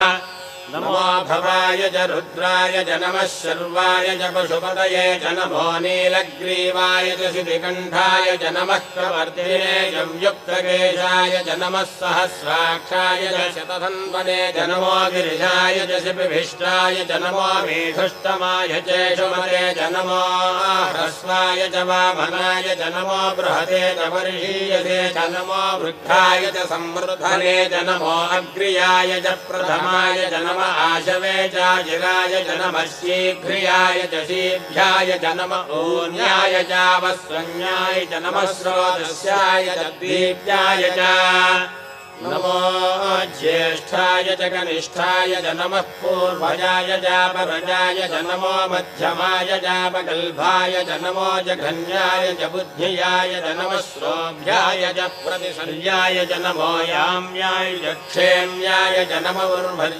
Uh, नमो भवाय च रुद्राय च नमः शर्वाय च पशुपतये च नमो नीलग्रीवाय च शितिकण्ठाय च नमः प्रवर्तिने च व्युक्तकेशाय च नमः सहस्राक्षाय च शतधन्वने च नमो गिरिजाय च शिपिभिष्टाय च नमो मेघुष्टमाय च शुमते च नमो ह्रस्वाय च वामनाय च नमो बृहते च वर्षीयसे च नमो वृद्धाय च संवृद्धने च नमो अग्र्याय च प्रथमाय च नम आशवे चाजिराय च नमः च नम ऊन्याय चावस्वन्याय च नमः स्रोतस्याय च दीप्याय च नमो ज्येष्ठाय च कनिष्ठाय च नमः पूर्वजाय चापरजाय च नमो मध्यमाय चापगल्भाय च नमो जघन्याय च बुद्धियाय च नमः श्रोभ्याय च प्रतिशल्याय च नमो याम्याय च क्षेम्याय च नमो